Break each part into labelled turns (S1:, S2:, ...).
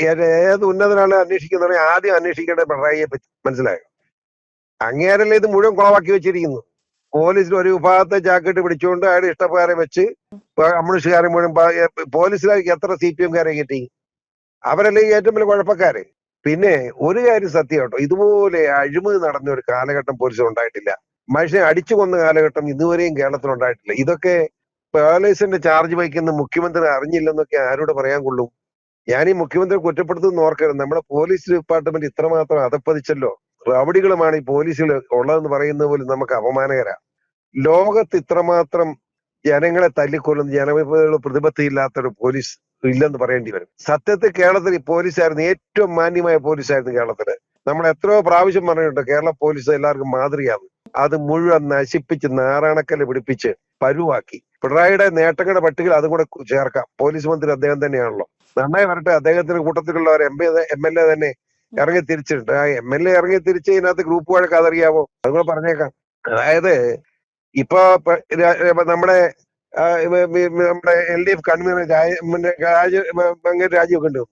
S1: ഏത് ഉന്നതനാണ് അന്വേഷിക്കുന്നത് ആദ്യം അന്വേഷിക്കേണ്ട പിണറായിയെ പറ്റി മനസ്സിലായോ? അങ്ങേരല്ലേ ഇത് മുഴുവൻ കുളവാക്കി വെച്ചിരിക്കുന്നു. പോലീസിൽ ഒരു വിഭാഗത്തെ ജാക്കറ്റ് പിടിച്ചുകൊണ്ട് അയാൾ ഇഷ്ടപ്രകാരം വെച്ച് കമ്മ്യൂണിസ്റ്റുകാരെ മുഴുവൻ പ- പോലീസിലേക്ക് എത്ര സി പി എംകാരെ കിട്ടി. അവരല്ലേ ഏറ്റവും വലിയ കുഴപ്പക്കാര്. പിന്നെ ഒരു കാര്യം സത്യം കേട്ടോ ഇതുപോലെ അഴിമതി നടന്ന ഒരു കാലഘട്ടം പോലീസിൽ ഉണ്ടായിട്ടില്ല. മനുഷ്യനെ അടിച്ചു കൊന്ന കാലഘട്ടം ഇതുവരെയും കേരളത്തിൽ ഉണ്ടായിട്ടില്ല ഇതൊക്കെ പോലീസിന്റെ ചാർജ് വഹിക്കുന്ന മുഖ്യമന്ത്രി അറിഞ്ഞില്ലെന്നൊക്കെ ആരോട് പറയാൻ കൊള്ളും? ഞാൻ ഈ മുഖ്യമന്ത്രി കുറ്റപ്പെടുത്തുന്ന ഓർക്കരുത്. നമ്മുടെ പോലീസ് ഡിപ്പാർട്ട്മെന്റ് ഇത്രമാത്രം അതപ്പതിച്ചല്ലോ റവടികളുമാണ് ഈ പോലീസിൽ ഉള്ളതെന്ന് പറയുന്നത് പോലും നമുക്ക് അപമാനകര. ലോകത്ത് ഇത്രമാത്രം ജനങ്ങളെ തല്ലിക്കൊല്ലുന്ന ജനവിഭവ പ്രതിബദ്ധി ഇല്ലാത്തൊരു പോലീസ് ഇല്ലെന്ന് പറയേണ്ടി വരും. സത്യത്തിൽ കേരളത്തിൽ ഈ പോലീസായിരുന്നു ഏറ്റവും മാന്യമായ പോലീസായിരുന്നു കേരളത്തിൽ. നമ്മൾ എത്രയോ പ്രാവശ്യം പറഞ്ഞിട്ടുണ്ട് കേരള പോലീസ് എല്ലാവർക്കും മാതൃകയാണ് അത് മുഴുവൻ നശിപ്പിച്ച് നാരായണക്കല്ല് പിടിപ്പിച്ച് പരുവാക്കി. പിണറായിയുടെ നേട്ടങ്ങളുടെ പട്ടികയിൽ അതും കൂടെ ചേർക്കാം. പോലീസ് മന്ത്രി അദ്ദേഹം തന്നെയാണല്ലോ. നന്നായി വരട്ടെ. അദ്ദേഹത്തിന്റെ കൂട്ടത്തിലുള്ള ഒരു M P M L A തന്നെ ഇറങ്ങി തിരിച്ചിട്ടുണ്ട്. ആ എം എൽ എ ഇറങ്ങി തിരിച്ച് ഇതിനകത്ത് ഗ്രൂപ്പ് വഴക്ക് അതറിയാവോ അതുകൂടെ പറഞ്ഞേക്കാം. അതായത് ഇപ്പൊ നമ്മുടെ നമ്മുടെ എൽ ഡി എഫ് കൺവീനർ രാജ അങ്ങനെ രാജിവെക്കെ ഉണ്ട്.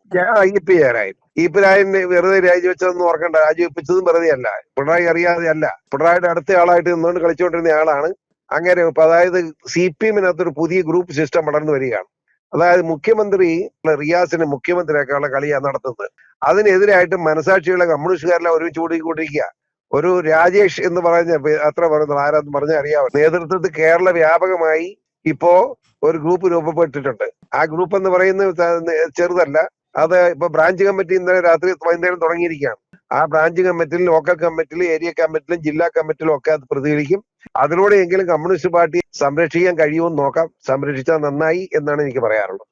S1: ഇ പി ആരായി? ഇ പി രായൻ വെറുതെ രാജിവെച്ചതെന്ന് ഓർക്കണ്ട. രാജിവെപ്പിച്ചതും വെറുതെ അല്ല. പിണറായി അറിയാതെ അല്ല. പിണറായിയുടെ അടുത്ത ആളായിട്ട് നിന്നുകൊണ്ട് കളിച്ചുകൊണ്ടിരുന്ന ആളാണ്. അങ്ങനെ ഇപ്പൊ അതായത് സി പി എമ്മിനകത്തൊരു പുതിയ ഗ്രൂപ്പ് സിസ്റ്റം വളർന്നു വരികയാണ്. അതായത് മുഖ്യമന്ത്രി റിയാസിന് മുഖ്യമന്ത്രിയാക്കാനുള്ള കളിയാണ് നടത്തുന്നത്. അതിനെതിരായിട്ട് മനസാക്ഷികളെ കമ്മ്യൂണിസ്റ്റുകാരെല്ലാം ഒരുമിച്ച് കൂടിക്കൊണ്ടിരിക്കുക ഒരു രാജേഷ് എന്ന് പറഞ്ഞ അത്ര പറയുന്നത് ആരാന്ന് പറഞ്ഞാൽ അറിയാവുന്ന നേതൃത്വത്തിൽ കേരള വ്യാപകമായി ഇപ്പോ ഒരു ഗ്രൂപ്പ് രൂപപ്പെട്ടിട്ടുണ്ട്. ആ ഗ്രൂപ്പ് എന്ന് പറയുന്നത് ചെറുതല്ല. അത് ഇപ്പൊ ബ്രാഞ്ച് കമ്മിറ്റി ഇന്നലെ രാത്രി വൈകുന്നേരം തുടങ്ങിയിരിക്കുകയാണ്. ആ ബ്രാഞ്ച് കമ്മിറ്റിയിൽ ലോക്കൽ കമ്മിറ്റിയിലും ഏരിയ കമ്മിറ്റിയിലും ജില്ലാ കമ്മിറ്റിയിലും ഒക്കെ അത് പ്രതികരിക്കും. അതിലൂടെ എങ്കിലും കമ്മ്യൂണിസ്റ്റ് പാർട്ടി സംരക്ഷിക്കാൻ കഴിയുമെന്ന് നോക്കാം. സംരക്ഷിച്ചാൽ നന്നായി എന്നാണ് എനിക്ക് പറയാറുള്ളത്.